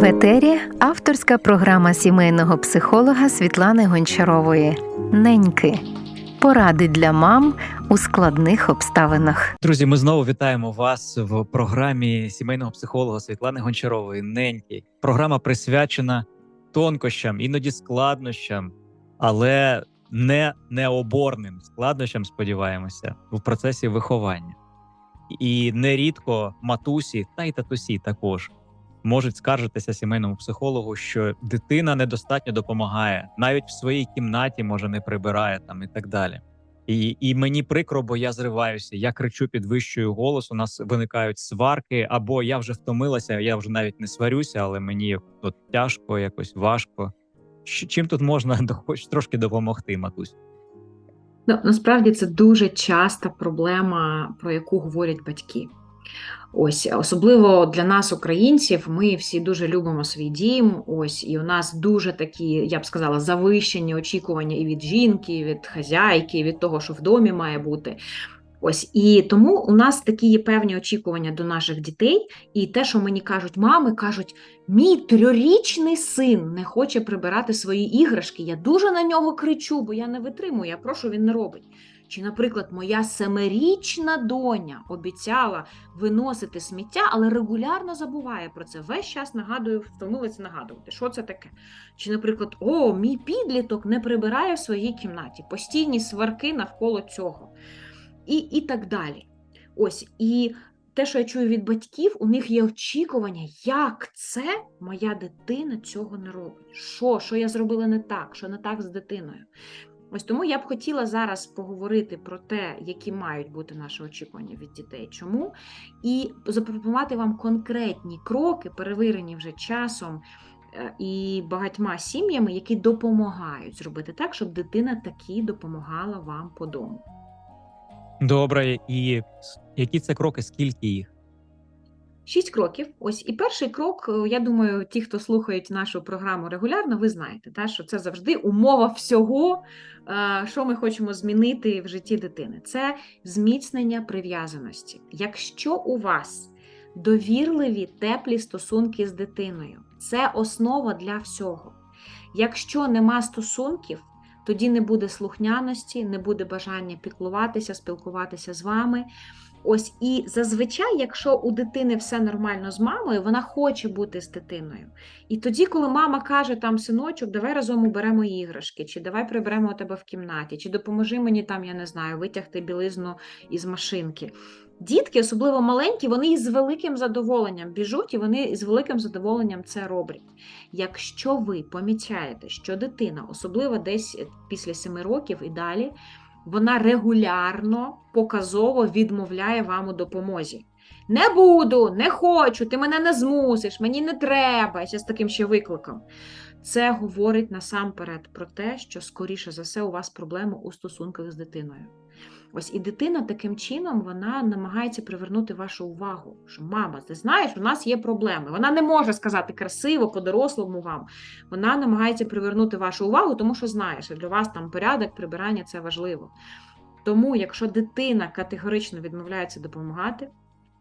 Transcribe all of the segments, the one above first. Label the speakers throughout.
Speaker 1: В етері авторська програма сімейного психолога Світлани Гончарової Неньки. Поради для мам у складних обставинах.
Speaker 2: Друзі, ми знову вітаємо вас в програмі сімейного психолога Світлани Гончарової Неньки. Програма присвячена тонкощам, іноді складнощам, але не необорним складнощам, сподіваємося, в процесі виховання. І нерідко матусі та й татусі також можуть скаржитися сімейному психологу, що дитина недостатньо допомагає, навіть в своїй кімнаті може не прибирає там і так далі. І, і мені прикро, бо я зриваюся. Я кричу, підвищую голос. У нас виникають сварки, або я вже втомилася, я вже навіть не сварюся, але мені от тяжко, якось важко. Чим тут можна хоч трошки допомогти, матусь?
Speaker 3: Ну, насправді це дуже часта проблема, про яку говорять батьки. Ось, особливо для нас, українців, ми всі дуже любимо свій дім. Ось, і у нас дуже такі, я б сказала, завищені очікування і від жінки, і від хазяйки, і від того, що в домі має бути. Ось і тому у нас такі є певні очікування до наших дітей, і те, що мені кажуть мами, кажуть: мій трьохрічний син не хоче прибирати свої іграшки. Я дуже на нього кричу, бо я не витримую. Я прошу, він не робить. Чи, наприклад, моя семирічна доня обіцяла виносити сміття, але регулярно забуває про це. Весь час нагадую, втомилася нагадувати, що це таке. Чи, наприклад, о, мій підліток не прибирає в своїй кімнаті, постійні сварки навколо цього. І, і так далі. Ось, і те, що я чую від батьків, у них є очікування, як це моя дитина цього не робить. Що, що я зробила не так, що не так з дитиною. Ось тому я б хотіла зараз поговорити про те, які мають бути наші очікування від дітей, чому, і запропонувати вам конкретні кроки, перевірені вже часом е, і багатьма сім'ями, які допомагають зробити так, щоб дитина таки допомагала вам по дому.
Speaker 2: Добре, і які це кроки, скільки їх?
Speaker 3: Шість кроків. Ось і перший крок, е, я думаю, ті, хто слухають нашу програму регулярно, ви знаєте, та, що це завжди умова всього, е, що ми хочемо змінити в житті дитини. Це зміцнення прив'язаності. Якщо у вас довірливі, теплі стосунки з дитиною, це основа для всього. Якщо нема стосунків, тоді не буде слухняності, не буде бажання піклуватися, спілкуватися з вами. Ось і зазвичай, якщо у дитини все нормально з мамою, вона хоче бути з дитиною. І тоді, коли мама каже там синочок, давай разом уберемо іграшки, чи давай приберемо тебе в кімнаті, чи допоможи мені там, я не знаю, витягти білизну із машинки. Дітки, особливо маленькі, вони із великим задоволенням біжуть, і вони із великим задоволенням це роблять. Якщо ви помічаєте, що дитина, особливо десь після 7 років і далі, вона регулярно, показово відмовляє вам у допомозі. Не буду, не хочу, ти мене не змусиш, мені не треба, ще з таким ще викликом. Це говорить насамперед про те, що, скоріше за все, у вас проблеми у стосунках з дитиною. Ось і дитина таким чином вона намагається привернути вашу увагу, що мама, ти знаєш, у нас є проблеми. Вона не може сказати красиво, по-дорослому вам. Вона намагається привернути вашу увагу, тому що знає, що для вас там порядок, прибирання це важливо. Тому, якщо дитина категорично відмовляється допомагати,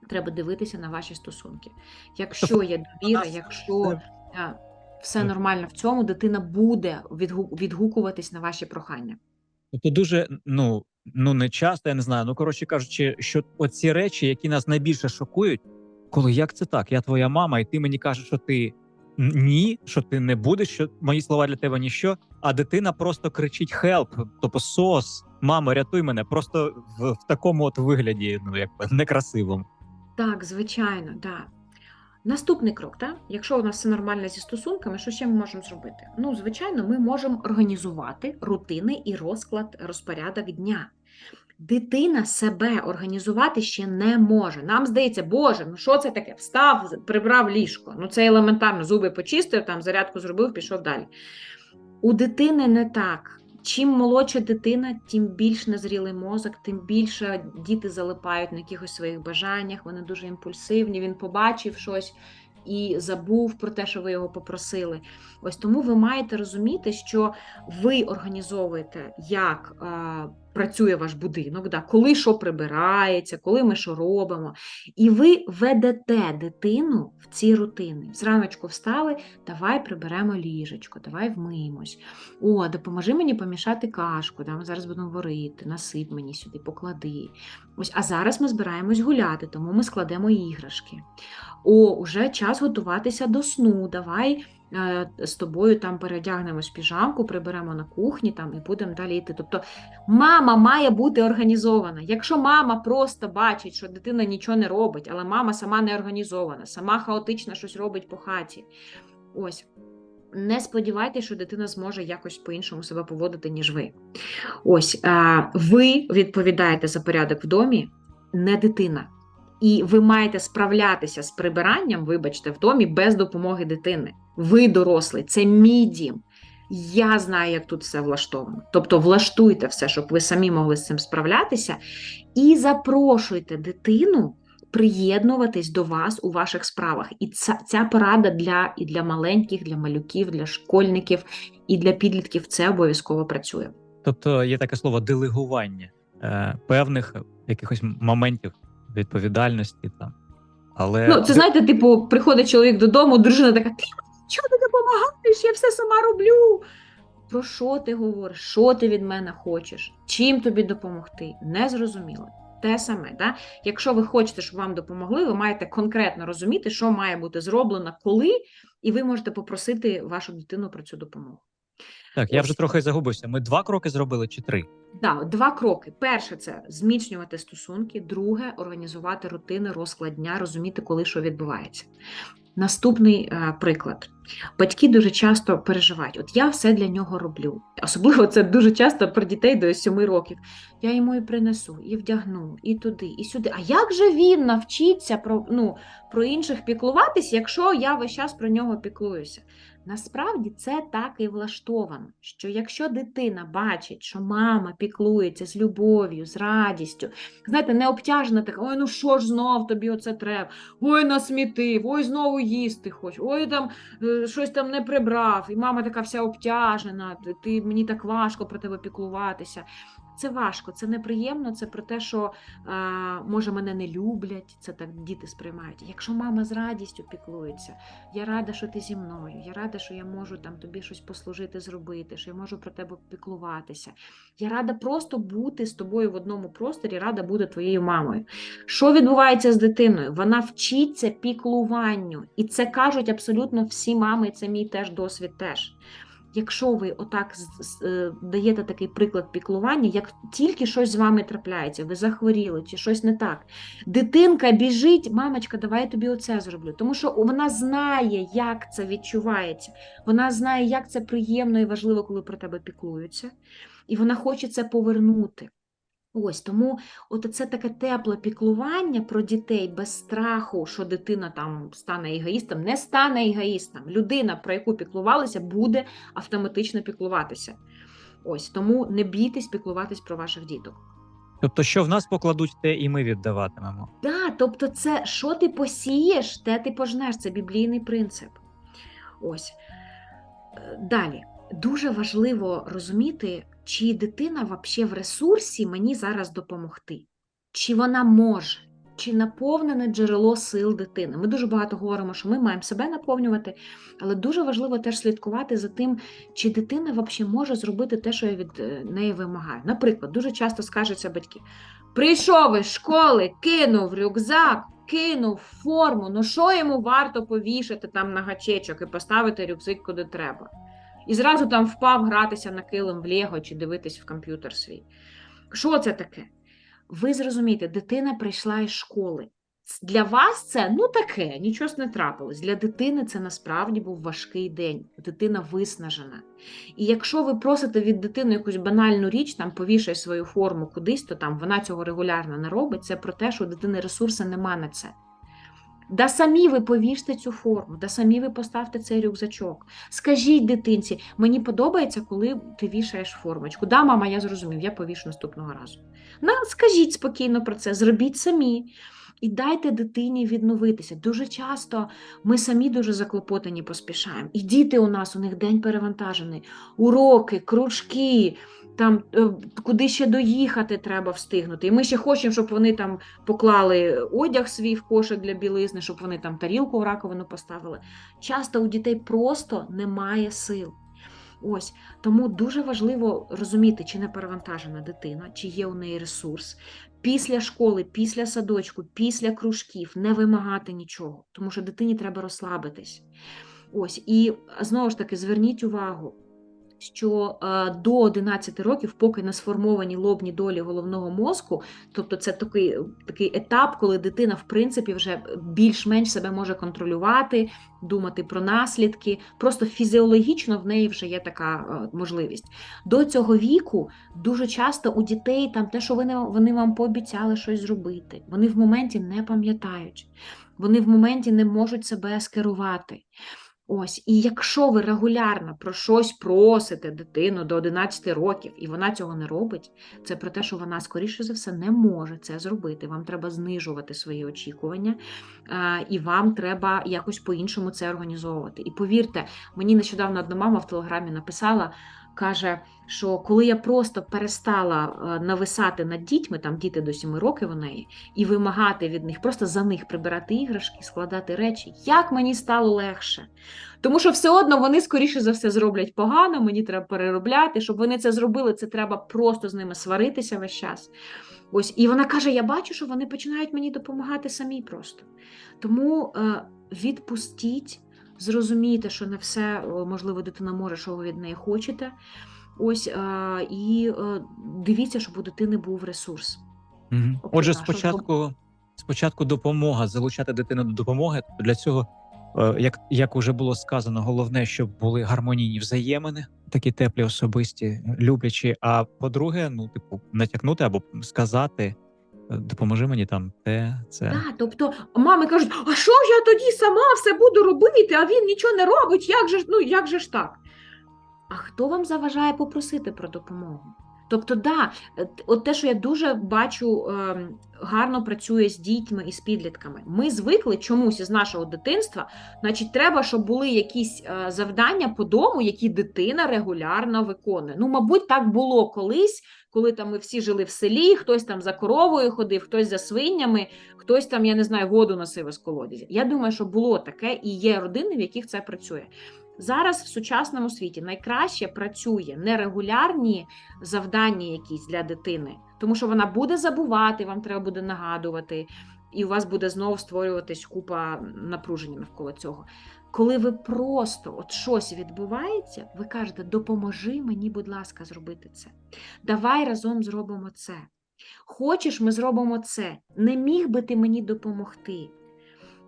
Speaker 3: треба дивитися на ваші стосунки. Якщо є довіра, якщо е, все нормально в цьому, дитина буде відгу- відгукуватись на ваші прохання.
Speaker 2: Тобто дуже ну, ну не часто, я не знаю. Ну коротше кажучи, що оці речі, які нас найбільше шокують, коли як це так? Я твоя мама, і ти мені кажеш, що ти ні, що ти не будеш, що мої слова для тебе ніщо. А дитина просто кричить help, тобто сос, мамо, рятуй мене, просто в, в такому от вигляді, ну якби некрасивому.
Speaker 3: Так, звичайно, так. Наступний крок, так? якщо у нас все нормально зі стосунками, що ще ми можемо зробити? Ну, звичайно, ми можемо організувати рутини і розклад, розпорядок дня. Дитина себе організувати ще не може. Нам здається, Боже, ну що це таке? Встав, прибрав ліжко. Ну це елементарно, зуби почистив, там зарядку зробив, пішов далі. У дитини не так. Чим молодша дитина, тим більш незрілий мозок, тим більше діти залипають на якихось своїх бажаннях, вони дуже імпульсивні. Він побачив щось і забув про те, що ви його попросили. Ось тому ви маєте розуміти, що ви організовуєте як е, працює ваш будинок, да, коли що прибирається, коли ми що робимо. І ви ведете дитину в ці рутини. Зраночку встали, давай приберемо ліжечко, давай вмиємось. О, допоможи мені помішати кашку, да, ми зараз будемо варити, насип мені сюди, поклади. Ось, а зараз ми збираємось гуляти, тому ми складемо іграшки. О, уже час готуватися до сну. Давай з тобою там передягнемось піжамку, приберемо на кухні там і будемо далі йти. Тобто мама має бути організована. Якщо мама просто бачить, що дитина нічого не робить, але мама сама не організована, сама хаотично щось робить по хаті. Ось. Не сподівайтеся, що дитина зможе якось по-іншому себе поводити, ніж ви. Ось ви відповідаєте за порядок в домі, не дитина. І ви маєте справлятися з прибиранням, вибачте, в домі без допомоги дитини. Ви дорослий, це мій дім. Я знаю, як тут все влаштовано. Тобто влаштуйте все, щоб ви самі могли з цим справлятися, і запрошуйте дитину приєднуватись до вас у ваших справах. І ця, ця порада для, і для маленьких, для малюків, для школьників, і для підлітків це обов'язково працює.
Speaker 2: Тобто є таке слово делегування е, певних якихось моментів відповідальності там. Але
Speaker 3: Ну, це знаєте, типу, приходить чоловік додому, дружина така: ти чого ти допомагаєш? Я все сама роблю. Про що ти говориш? Що ти від мене хочеш? Чим тобі допомогти? Не зрозуміло. Те саме, да? якщо ви хочете, щоб вам допомогли, ви маєте конкретно розуміти, що має бути зроблено, коли, і ви можете попросити вашу дитину про цю допомогу.
Speaker 2: Так, я вже трохи загубився. Ми два кроки зробили чи три?
Speaker 3: Да, два кроки. Перше це зміцнювати стосунки, друге організувати рутини, розклад дня, розуміти, коли що відбувається. Наступний е, приклад. Батьки дуже часто переживають, от я все для нього роблю. Особливо це дуже часто про дітей до 7 років. Я йому і принесу, і вдягну, і туди, і сюди. А як же він навчиться про, ну, про інших піклуватись, якщо я весь час про нього піклуюся? Насправді це так і влаштовано, що якщо дитина бачить, що мама піклується з любов'ю, з радістю, знаєте, не обтяжена така, ой, ну що ж знов тобі оце треба, ой, насмітив, ой, знову їсти хоч, ой, там е, щось там не прибрав, і мама така вся обтяжена, ти, ти мені так важко про тебе піклуватися. Це важко, це неприємно, це про те, що а, може мене не люблять, це так діти сприймають. Якщо мама з радістю піклується, я рада, що ти зі мною, я рада, що я можу там тобі щось послужити, зробити, що я можу про тебе піклуватися. Я рада просто бути з тобою в одному просторі, рада бути твоєю мамою. Що відбувається з дитиною? Вона вчиться піклуванню. І це кажуть абсолютно всі мами, і це мій теж досвід теж. Якщо ви отак е, даєте такий приклад піклування, як тільки щось з вами трапляється, ви захворіли чи щось не так, дитинка біжить, мамочка, давай я тобі оце зроблю. Тому що вона знає, як це відчувається. Вона знає, як це приємно і важливо, коли про тебе піклуються, і вона хоче це повернути. Ось тому от це таке тепле піклування про дітей без страху, що дитина там стане егоїстом, не стане егоїстом. Людина, про яку піклувалися, буде автоматично піклуватися. Ось тому не бійтесь піклуватись про ваших діток.
Speaker 2: Тобто, що в нас покладуть, те і ми віддаватимемо.
Speaker 3: Да, тобто, це що ти посієш, те ти пожнеш. Це біблійний принцип. Ось. Е, Далі. Дуже важливо розуміти, чи дитина вообще в ресурсі мені зараз допомогти, чи вона може, чи наповнене джерело сил дитини. Ми дуже багато говоримо, що ми маємо себе наповнювати, але дуже важливо теж слідкувати за тим, чи дитина вообще може зробити те, що я від е, неї вимагаю. Наприклад, дуже часто скажуться батьки: прийшов із школи, кинув рюкзак. Кинув форму, ну що йому варто повішати там на гачечок і поставити рюкзак куди треба. І зразу там впав гратися на килим в Лего чи дивитись в комп'ютер свій. Що це таке? Ви зрозумієте, дитина прийшла із школи. Для вас це ну таке, нічого не трапилось. Для дитини це насправді був важкий день. Дитина виснажена. І якщо ви просите від дитини якусь банальну річ, там повішай свою форму кудись, то там вона цього регулярно не робить. Це про те, що у дитини ресурсу нема на це. Да самі ви повіште цю форму, да самі ви поставте цей рюкзачок. Скажіть дитинці, мені подобається, коли ти вішаєш формочку. Да, мама, я зрозумів, я повішу наступного разу. На, скажіть спокійно про це, зробіть самі. І дайте дитині відновитися. Дуже часто ми самі дуже заклопотані поспішаємо. І діти у нас, у них день перевантажений. Уроки, кружки, там е, куди ще доїхати треба встигнути. І ми ще хочемо, щоб вони там поклали одяг свій в кошик для білизни, щоб вони там тарілку в раковину поставили. Часто у дітей просто немає сил. Ось тому дуже важливо розуміти, чи не перевантажена дитина, чи є у неї ресурс. Після школи, після садочку, після кружків не вимагати нічого, тому що дитині треба розслабитись. Ось і знову ж таки зверніть увагу, що е, до 11 років, поки не сформовані лобні долі головного мозку, тобто це такий, такий етап, коли дитина, в принципі, вже більш-менш себе може контролювати, думати про наслідки. Просто фізіологічно в неї вже є така е, можливість. До цього віку дуже часто у дітей там те, що вони, вони вам пообіцяли щось зробити, вони в моменті не пам'ятають, вони в моменті не можуть себе скерувати. Ось, і якщо ви регулярно про щось просите дитину до 11 років, і вона цього не робить, це про те, що вона, скоріше за все, не може це зробити. Вам треба знижувати свої очікування, і вам треба якось по-іншому це організовувати. І повірте, мені нещодавно одна мама в телеграмі написала. Каже, що коли я просто перестала е, нависати над дітьми, там діти до 7 років у неї, і вимагати від них, просто за них прибирати іграшки, складати речі, як мені стало легше. Тому що все одно вони, скоріше за все, зроблять погано, мені треба переробляти. Щоб вони це зробили, це треба просто з ними сваритися весь час. Ось, і вона каже: Я бачу, що вони починають мені допомагати самі просто. Тому е, відпустіть, зрозумійте, що не все, можливо, дитина може, що ви від неї хочете. Ось, е, і е, дивіться, щоб у дитини був ресурс. Окей,
Speaker 2: Отже, спочатку, спочатку допомога, залучати дитину до допомоги. Для цього, е, як, як уже було сказано, головне, щоб були гармонійні взаємини, такі теплі, особисті, люблячі. А по-друге, ну, типу, натякнути або сказати, е, допоможи мені там те, це.
Speaker 3: Да, тобто мами кажуть, а що ж я тоді сама все буду робити, а він нічого не робить, як же, ж- ну, як же ж так? А хто вам заважає попросити про допомогу? Тобто, да, е, от те, що я дуже бачу, ем, гарно працює з дітьми і з підлітками. Ми звикли чомусь із нашого дитинства, значить, треба, щоб були якісь е, завдання по дому, які дитина регулярно виконує. Ну, мабуть, так було колись, коли там ми всі жили в селі, хтось там за коровою ходив, хтось за свинями, хтось там, я не знаю, воду носив із колодязі. Я думаю, що було таке і є родини, в яких це працює. Зараз в сучасному світі найкраще працює нерегулярні завдання якісь для дитини, тому що вона буде забувати, вам треба буде нагадувати, і у вас буде знову створюватись купа напруження навколо цього. Коли ви просто от щось відбувається, ви кажете, допоможи мені, будь ласка, зробити це. Давай разом зробимо це. Хочеш, ми зробимо це. Не міг би ти мені допомогти.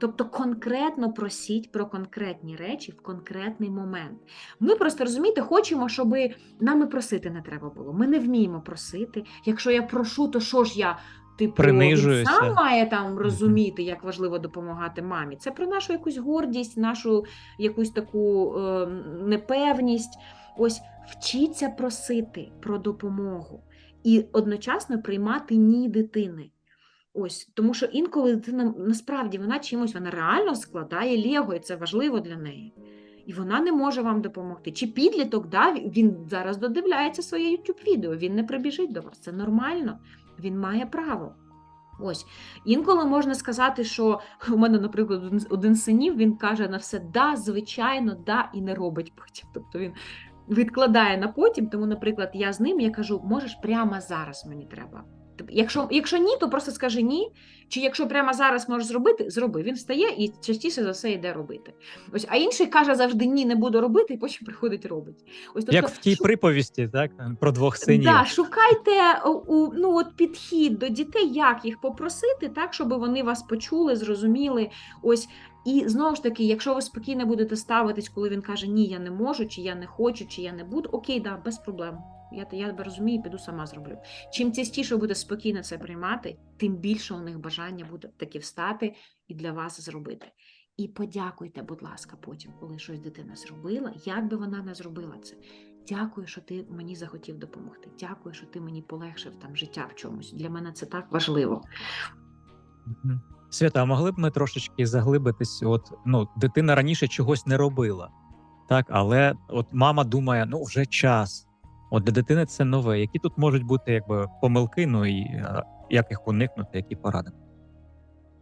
Speaker 3: Тобто конкретно просіть про конкретні речі в конкретний момент. Ми просто розумієте, хочемо, щоб нам і просити не треба було. Ми не вміємо просити. Якщо я прошу, то що ж я типу він сам має там розуміти, як важливо допомагати мамі. Це про нашу якусь гордість, нашу якусь таку е, непевність. Ось вчіться просити про допомогу і одночасно приймати ні дитини. Ось, тому що інколи дитина насправді вона чимось вона реально складає Лего, і це важливо для неї. І вона не може вам допомогти. Чи підліток, да, він зараз додивляється своє YouTube відео, він не прибіжить до вас. Це нормально, він має право. Ось інколи можна сказати, що у мене, наприклад, один- з синів він каже на все да, звичайно, да, і не робить потім. Тобто він відкладає на потім. Тому, наприклад, я з ним я кажу, можеш прямо зараз мені треба. Тобто, Якщо, якщо ні, то просто скажи ні. Чи якщо прямо зараз можеш зробити, зроби. Він встає і частіше за все йде робити. Ось, а інший каже завжди ні, не буду робити, і потім приходить робить. Ось
Speaker 2: Як в тій
Speaker 3: шу-
Speaker 2: приповісті, так? Про двох синів.
Speaker 3: Да, шукайте у, у- ну, от підхід до дітей, як їх попросити, так, щоб вони вас почули, зрозуміли. Ось. І знову ж таки, якщо ви спокійно будете ставитись, коли він каже Ні, я не можу, чи я не хочу, чи я не буду, окей, да, без проблем. Я, я розумію, піду сама зроблю. Чим частіше ви будете спокійно це приймати, тим більше у них бажання буде таки встати і для вас зробити. І подякуйте, будь ласка, потім, коли щось дитина зробила, як би вона не зробила це. Дякую, що ти мені захотів допомогти. Дякую, що ти мені полегшив там життя в чомусь. Для мене це так важливо.
Speaker 2: Свята, а могли б ми трошечки заглибитись? От ну, дитина раніше чогось не робила, так, але от мама думає, ну вже час. От для дитини це нове. Які тут можуть бути якби помилки, ну і е, як їх уникнути, які поради?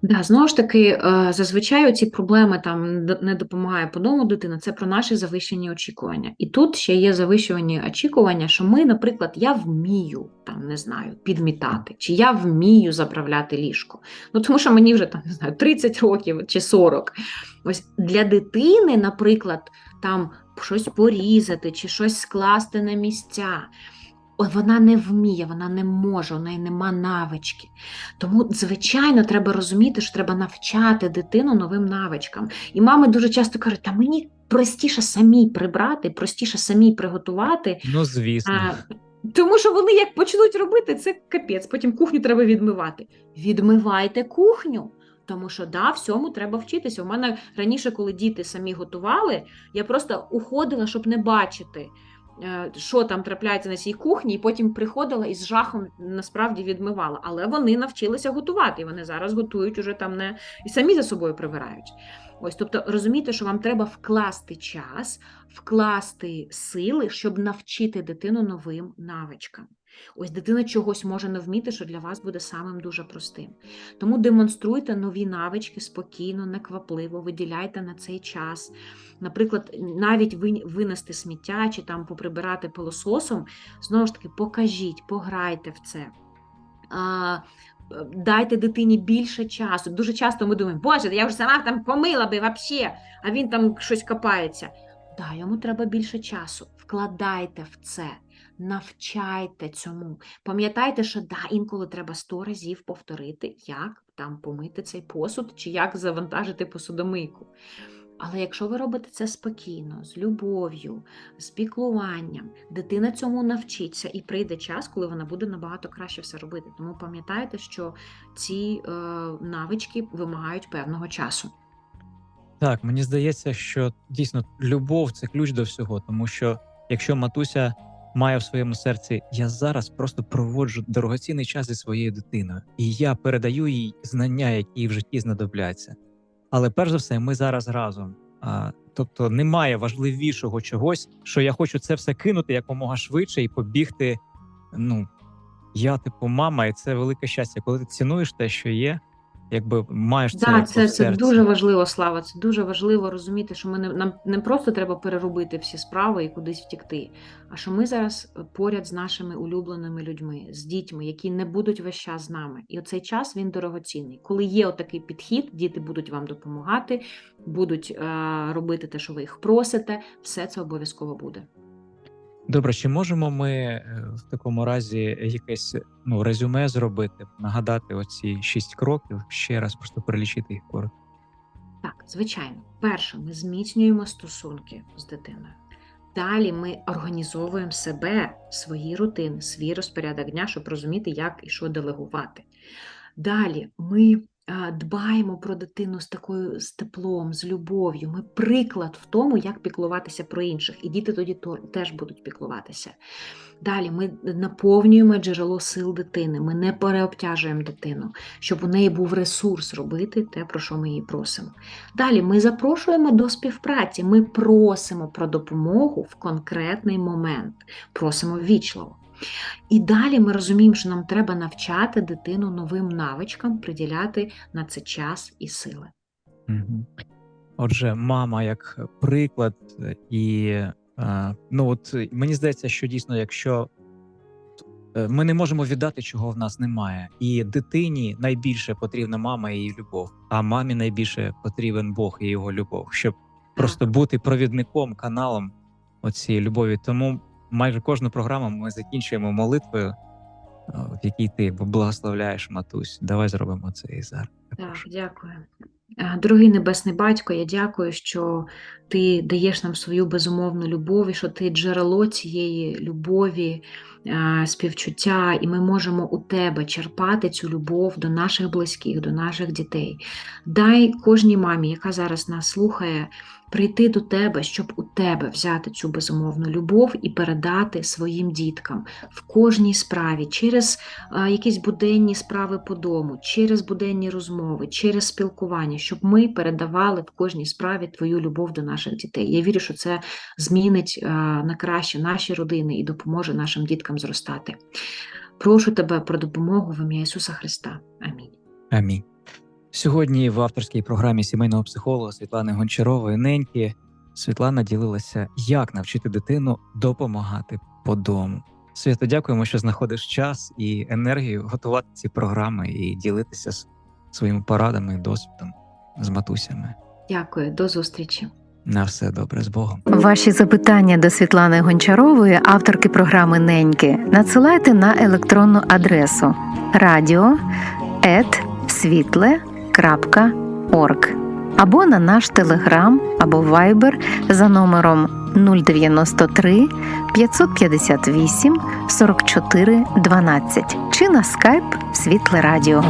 Speaker 3: Да, знову ж таки, е, зазвичай ці проблеми там не допомагає по дому дитина, це про наші завищені очікування. І тут ще є завищені очікування, що ми, наприклад, я вмію там не знаю, підмітати, чи я вмію заправляти ліжко. Ну тому що мені вже там не знаю 30 років чи 40. Ось для дитини, наприклад, там щось порізати чи щось скласти на місця. Вона не вміє, вона не може, у неї нема навички. Тому, звичайно, треба розуміти, що треба навчати дитину новим навичкам. І мами дуже часто кажуть, та мені простіше самій прибрати, простіше самій приготувати.
Speaker 2: Ну звісно,
Speaker 3: А, тому що вони як почнуть робити, це капець. Потім кухню треба відмивати. Відмивайте кухню. Тому що да, всьому треба вчитися. У мене раніше, коли діти самі готували, я просто уходила, щоб не бачити, е, що там трапляється на цій кухні, і потім приходила і з жахом насправді відмивала. Але вони навчилися готувати, і вони зараз готують уже там не і самі за собою прибирають. Ось, тобто розумійте, що вам треба вкласти час, вкласти сили, щоб навчити дитину новим навичкам. Ось дитина чогось може не вміти, що для вас буде самим дуже простим. Тому демонструйте нові навички спокійно, неквапливо, виділяйте на цей час. Наприклад, навіть винести сміття чи там поприбирати пилососом, знову ж таки, покажіть, пограйте в це. Дайте дитині більше часу. Дуже часто ми думаємо, боже, я вже сама там помила би вообще, а він там щось копається. Да, йому треба більше часу. Вкладайте в це, навчайте цьому. Пам'ятайте, що да, інколи треба сто разів повторити, як там помити цей посуд чи як завантажити посудомийку. Але якщо ви робите це спокійно, з любов'ю, з піклуванням, дитина цьому навчиться і прийде час, коли вона буде набагато краще все робити. Тому пам'ятайте, що ці е, навички вимагають певного часу.
Speaker 2: Так, мені здається, що дійсно любов це ключ до всього, тому що якщо матуся має в своєму серці, я зараз просто проводжу дорогоцінний час зі своєю дитиною, і я передаю їй знання, які їй в житті знадобляться. Але перш за все, ми зараз разом. А, тобто немає важливішого чогось, що я хочу це все кинути якомога швидше і побігти. Ну я, типу, мама, і це велике щастя, коли ти цінуєш те, що є, якби маєш це,
Speaker 3: Так, це, це дуже важливо, Слава. Це дуже важливо розуміти, що ми не, нам не просто треба переробити всі справи і кудись втікти, а що ми зараз е, поряд з нашими улюбленими людьми, з дітьми, які не будуть весь час з нами. І оцей час він дорогоцінний. Коли є отакий підхід, діти будуть вам допомагати, будуть е, робити те, що ви їх просите, все це обов'язково буде.
Speaker 2: Добре, чи можемо ми е, в такому разі якесь ну резюме зробити, нагадати оці шість кроків ще раз, просто перелічити їх коротко.
Speaker 3: Так, звичайно, перше, ми зміцнюємо стосунки з дитиною. Далі ми організовуємо себе, свої рутини, свій розпорядок дня, щоб розуміти, як і що делегувати. Далі ми дбаємо про дитину з такою з теплом, з любов'ю. Ми приклад в тому, як піклуватися про інших, і діти тоді то, теж будуть піклуватися. Далі ми наповнюємо джерело сил дитини, ми не переобтяжуємо дитину, щоб у неї був ресурс робити те, про що ми її просимо. Далі ми запрошуємо до співпраці, ми просимо про допомогу в конкретний момент, просимо ввічливо. І далі ми розуміємо, що нам треба навчати дитину новим навичкам, приділяти на це час і сили.
Speaker 2: Угу. Отже, мама як приклад, і е, ну от мені здається, що дійсно, якщо е, ми не можемо віддати, чого в нас немає, і дитині найбільше потрібна мама і її любов, а мамі найбільше потрібен Бог і його любов, щоб просто бути провідником, каналом оцієї любові. Тому майже кожну програму ми закінчуємо молитвою, е, в якій ти благословляєш матусь. Давай зробимо це і зараз.
Speaker 3: Так, дякую. Е, Дорогий Небесний Батько, я дякую, що ти даєш нам свою безумовну любов і що ти джерело цієї любові співчуття, і ми можемо у тебе черпати цю любов до наших близьких, до наших дітей. Дай кожній мамі, яка зараз нас слухає, прийти до тебе, щоб у тебе взяти цю безумовну любов і передати своїм діткам в кожній справі, через е, якісь буденні справи по дому, через буденні розмови, через спілкування, щоб ми передавали в кожній справі твою любов до наших дітей. Я вірю, що це змінить е, на краще наші родини і допоможе нашим діткам зростати. Прошу тебе про допомогу в ім'я Ісуса Христа. Амінь.
Speaker 2: Амінь. Сьогодні в авторській програмі сімейного психолога Світлани Гончарової неньки Світлана ділилася, як навчити дитину допомагати по дому. Свято, дякуємо, що знаходиш час і енергію готувати ці програми і ділитися своїми порадами досвідом з матусями.
Speaker 3: Дякую, до зустрічі.
Speaker 2: На все добре з Богом.
Speaker 1: Ваші запитання до Світлани Гончарової, авторки програми Неньки, надсилайте на електронну адресу radio.світле.орг або на наш телеграм або вайбер за номером 093 558 44 12 чи на скайп Світле Радіо.